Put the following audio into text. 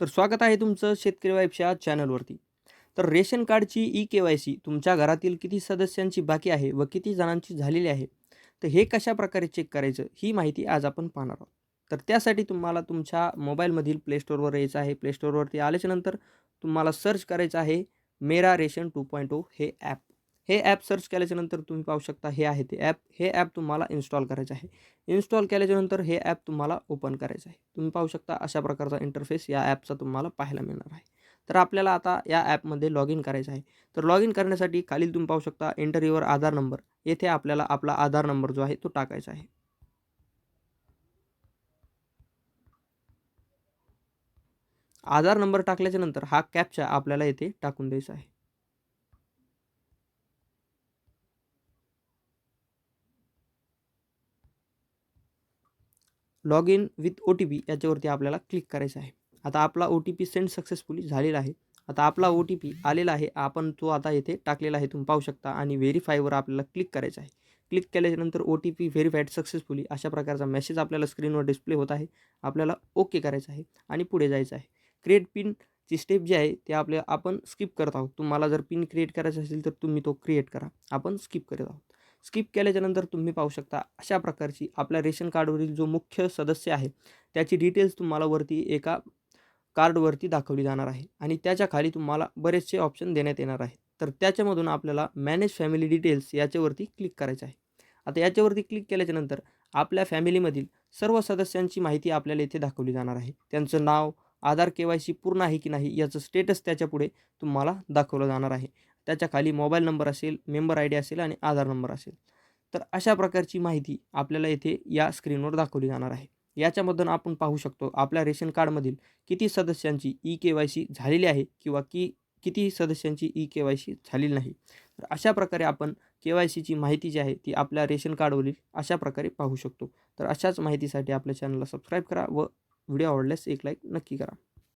तर स्वागत आहे तुमचं शेतकरी वाईफच्या चॅनलवरती. तर रेशन कार्डची ई के वाय सी तुमच्या घरातील किती सदस्यांची बाकी आहे व किती जणांची झालेली आहे तर हे कशा प्रकारे चेक करायचं ही माहिती आज आपण पाहणार आहोत. तर त्यासाठी तुम्हाला तुमच्या मोबाईलमधील प्लेस्टोरवर यायचं आहे. प्लेस्टोरवरती आल्याच्यानंतर तुम्हाला सर्च करायचं आहे मेरा रेशन टू पॉईंट ओ हे ॲप हे ॲप सर्च केल्याच्यानंतर तुम्ही पाहू शकता हे आहे ते ॲप हे ॲप तुम्हाला इन्स्टॉल करायचं आहे. इन्स्टॉल केल्याच्यानंतर हे ॲप तुम्हाला ओपन करायचं आहे. तुम्ही पाहू शकता अशा प्रकारचा इंटरफेस या ॲपचा तुम्हाला पाहायला मिळणार आहे. तर आपल्याला आता या ॲपमध्ये लॉग इन करायचं आहे. तर लॉग इन करण्यासाठी खालील तुम्ही पाहू शकता एंटर युअर आधार नंबर येथे आपल्याला आपला आधार नंबर जो आहे तो टाकायचा आहे. आधार नंबर टाकल्याच्या नंतर हा कॅपचा आपल्याला येथे टाकून द्यायचा आहे. Log in with O T P याच्यावरती आपल्याला क्लिक करायचं आहे. आता आपला O T P send successfully झालेला आहे. आता आपला ओ टी पी आलेला आहे. आपण तो आता येथे टाकलेला आहे. तुम्ही पाहू शकता आणि व्हेरीफायवर आपल्याला क्लिक करायचं आहे. क्लिक केल्याच्यानंतर O T P verified successfully अशा प्रकारचा मेसेज आपल्याला स्क्रीनवर डिस्प्ले होत आहे. आपल्याला ओके करायचं आहे आणि पुढे जायचं आहे. क्रिएट पिनची स्टेप जी आहे ते आपल्या आपण स्किप करत आहोत. तुम्हाला जर पिन क्रिएट करायचं असेल तर तुम्ही तो क्रिएट करा. आपण स्किप करत आहोत. स्किप केल्याच्यानंतर तुम्ही पाहू शकता अशा प्रकारची आपल्या रेशन कार्डवरील जो मुख्य सदस्य आहे त्याची डिटेल्स तुम्हाला वरती एका कार्डवरती दाखवली जाणार आहे आणि त्याच्याखाली तुम्हाला बरेचसे ऑप्शन देण्यात येणार आहे तर त्याच्यामधून आपल्याला मॅनेज फॅमिली डिटेल्स याच्यावरती क्लिक करायचं आहे. आता याच्यावरती क्लिक केल्याच्यानंतर आपल्या फॅमिलीमधील सर्व सदस्यांची माहिती आपल्याला इथे दाखवली जाणार आहे. त्यांचं नाव आधार के वाय सी पूर्ण आहे की नाही याचं स्टेटस त्याच्यापुढे तुम्हाला दाखवलं जाणार आहे. त्याच्याखाली मोबाईल नंबर असेल मेंबर आय डी असेल आणि आधार नंबर असेल. तर अशा प्रकारची माहिती आपल्याला येथे या स्क्रीनवर दाखवली जाणार आहे. याच्यामधून आपण पाहू शकतो आपल्या रेशन कार्डमधील किती सदस्यांची ई के वाय सी झालेली आहे किंवा की किती सदस्यांची ई के वाय सी झालेली नाही. तर अशा प्रकारे आपण के वाय सीची माहिती जी आहे ती आपल्या रेशन कार्डवरील अशा प्रकारे पाहू शकतो. तर अशाच माहितीसाठी आपल्या चॅनलला सबस्क्राईब करा व व्हिडिओ आवडल्यास एक लाईक नक्की करा.